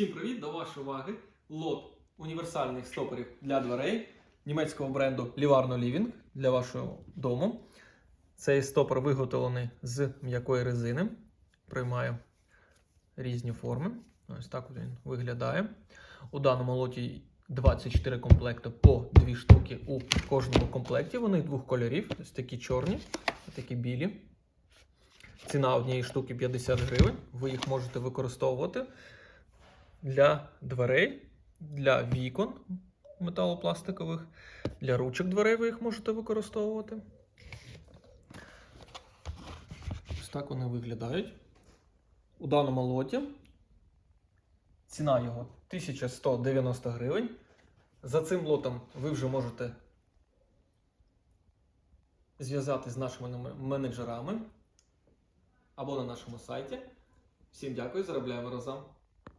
Всім привіт! До вашої уваги лот універсальних стоперів для дверей німецького бренду Livarno Living для вашого дому. Цей стопор виготовлений з м'якої резини. Приймає різні форми. Ось так він виглядає. У даному лоті 24 комплекти по 2 штуки у кожному комплекті. Вони двох кольорів. Ось такі чорні, такі білі. Ціна однієї штуки 50 гривень. Ви їх можете використовувати для дверей, для вікон металопластикових, для ручок дверей ви їх можете використовувати. Ось так вони виглядають. У даному лоті ціна його 1190 гривень. За цим лотом ви вже можете зв'язати з нашими менеджерами або на нашому сайті. Всім дякую, заробляємо разом.